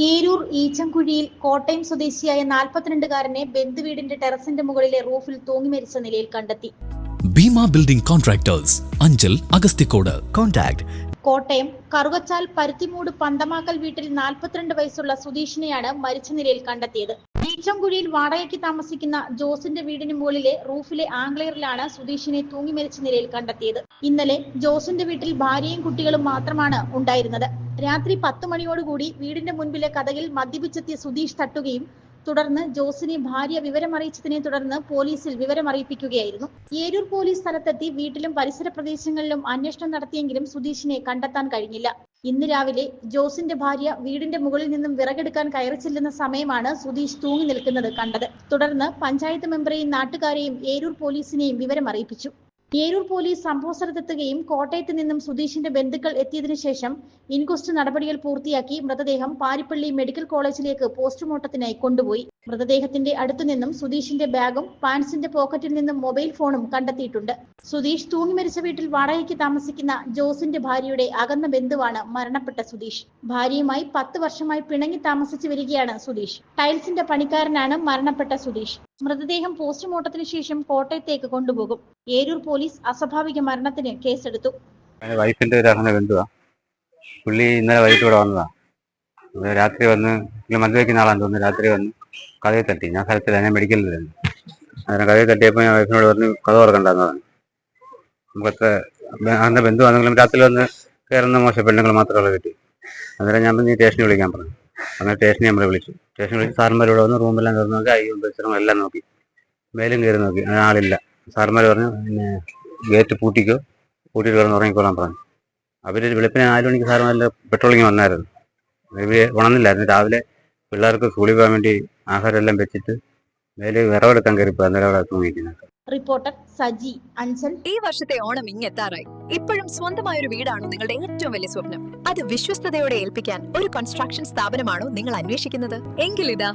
ഏരൂർ ഈച്ചംകുഴിയിൽ കോട്ടയം സ്വദേശിയായ നാൽപ്പത്തിരണ്ടുകാരനെ ബന്ധുവീടിന്റെ ടെറസിന്റെ മുകളിലെ റൂഫിൽ തൂങ്ങി മരിച്ച നിലയിൽ കണ്ടെത്തി. Bheema building contractors Anchal Agasthikode contact. Kottayam Karukachal Paruthimoodu Panthamakkal വീട്ടിൽ നാൽപ്പത്തിരണ്ട് വയസ്സുള്ള സുധീഷിനെയാണ് മരിച്ച നിലയിൽ കണ്ടെത്തിയത്. ഈച്ചംകുഴിയിൽ വാടകയ്ക്ക് താമസിക്കുന്ന ജോസിന്റെ വീടിന് മുകളിലെ റൂഫിലെ ആംഗ്ലെയറിലാണ് സുധീഷിനെ തൂങ്ങി മരിച്ച നിലയിൽ കണ്ടെത്തിയത്. ഇന്നലെ ജോസിന്റെ വീട്ടിൽ ഭാര്യയും കുട്ടികളും മാത്രമാണ് ഉണ്ടായിരുന്നത്. രാത്രി പത്ത് മണിയോടുകൂടി വീടിന്റെ മുൻപിലെ കഥകിൽ മദ്യപിച്ചെത്തിയ സുധീഷ് തട്ടുകയും തുടർന്ന് ജോസിനെ ഭാര്യ വിവരമറിയിച്ചതിനെ തുടർന്ന് പോലീസിൽ വിവരമറിയിപ്പിക്കുകയായിരുന്നു. ഏരൂർ പോലീസ് സ്ഥലത്തെത്തി വീട്ടിലും പരിസര പ്രദേശങ്ങളിലും അന്വേഷണം നടത്തിയെങ്കിലും സുധീഷിനെ കണ്ടെത്താൻ കഴിഞ്ഞില്ല. ഇന്ന് രാവിലെ ജോസിന്റെ ഭാര്യ വീടിന്റെ മുകളിൽ നിന്നും വിറകെടുക്കാൻ കയറി ചെല്ലുന്ന സമയമാണ് സുധീഷ് തൂങ്ങി നിൽക്കുന്നത് കണ്ടത്. തുടർന്ന് പഞ്ചായത്ത് മെമ്പറെയും നാട്ടുകാരെയും ഏരൂർ പോലീസിനെയും വിവരമറിയിപ്പിച്ചു. ഏരൂർ പോലീസ് സംഭവസ്ഥലത്തെത്തുകയും കോട്ടയത്ത് നിന്നും സുധീഷിന്റെ ബന്ധുക്കൾ എത്തിയതിനു ശേഷം ഇൻക്വസ്റ്റ് നടപടികൾ പൂർത്തിയാക്കി മൃതദേഹം പാരിപ്പള്ളി മെഡിക്കൽ കോളേജിലേക്ക് പോസ്റ്റ്മോർട്ടത്തിനായി കൊണ്ടുപോയി. മൃതദേഹത്തിന്റെ അടുത്തു നിന്നും സുധീഷിന്റെ ബാഗും പാൻസിന്റെ പോക്കറ്റിൽ നിന്നും മൊബൈൽ ഫോണും കണ്ടെത്തിയിട്ടുണ്ട്. സുധീഷ് തൂങ്ങി മരിച്ച വീട്ടിൽ വാടകയ്ക്ക് താമസിക്കുന്ന ജോസിന്റെ ഭാര്യയുടെ അകന്ന ബന്ധുവാണ് മരണപ്പെട്ട സുധീഷ്. ഭാര്യയുമായി പത്ത് വർഷമായി പിണങ്ങി താമസിച്ചു വരികയാണ് സുധീഷ്. ടൈൽസിന്റെ പണിക്കാരനാണ് മരണപ്പെട്ട സുധീഷ്. മൃതദേഹം പോസ്റ്റ്മോർട്ടത്തിന് ശേഷം കോട്ടയത്തേക്ക് കൊണ്ടുപോകും. ഏരൂർ പോലീസ് അസ്വാഭാവിക മരണത്തിന് കേസെടുത്തു. വൈഫിന്റെ ഒരു അകന്ന ബന്ധുവാ. ഇന്നലെ വൈകിട്ട് ഇവിടെ വന്നതാ. രാത്രി വന്ന് പുള്ളി മദ്യ ആളാന്ന് തോന്നുന്നു രാത്രി വന്ന്. കഥയെ തട്ടി. ഞാൻ സ്ഥലത്തില്ല ഞാൻ മെഡിക്കലിലായിരുന്നു അങ്ങനെ കഥയെ തട്ടിയപ്പോൾ ഞാൻ വൈഫിനോട് പറഞ്ഞു കഥ ഓർക്കണ്ടെന്ന് പറഞ്ഞു. നമുക്കത്ര അങ്ങനെ ബന്ധുവാണെങ്കിലും രാത്രി വന്ന് കയറുന്ന മോശം പെണ്ണുങ്ങൾ മാത്രമുള്ള കിട്ടി അന്നേരം ഞാൻ നീ സ്റ്റേഷനിൽ വിളിക്കാൻ പറഞ്ഞു അങ്ങനെ സ്റ്റേഷനിൽ നമ്മളെ വിളിച്ചു. സ്റ്റേഷനിൽ വിളിച്ച് സാറന്മാരോട് വന്ന് റൂമെല്ലാം തുറന്ന് നോക്കി അയ്യോ പരിസരം എല്ലാം നോക്കി. മേലും കയറി നോക്കി. ആളില്ല. സാറന്മാർ പറഞ്ഞു പിന്നെ ഗേറ്റ് പൂട്ടിക്കോ പൂട്ടിയിട്ട് കിടന്ന് ഉറങ്ങിക്കോളാൻ പറഞ്ഞു. അവർ വെളുപ്പിനെ നാല് മണിക്ക് സാറ് പെട്രോളിങ്ങി പെട്രോളിങ് വന്നായിരുന്നു. ഇവർ ഉണർന്നില്ലായിരുന്നു. രാവിലെ പിള്ളേർക്ക് സ്കൂളിൽ പോകാൻ വേണ്ടി ആഹാരം എല്ലാം വെച്ചിട്ട് മേലെ വിറവെടുക്കാൻ കയറിപ്പോ അന്നേരം അവിടെ റിപ്പോർട്ടർ സജി അഞ്ചൽ. ഈ വർഷത്തെ ഓണം ഇങ്ങെത്താറായി. ഇപ്പോഴും സ്വന്തമായ ഒരു വീടാണോ നിങ്ങളുടെ ഏറ്റവും വലിയ സ്വപ്നം. അത് വിശ്വസ്തയോടെ ഏൽപ്പിക്കാൻ ഒരു കൺസ്ട്രക്ഷൻ സ്ഥാപനമാണോ നിങ്ങൾ അന്വേഷിക്കുന്നത്? എങ്കിലിതാ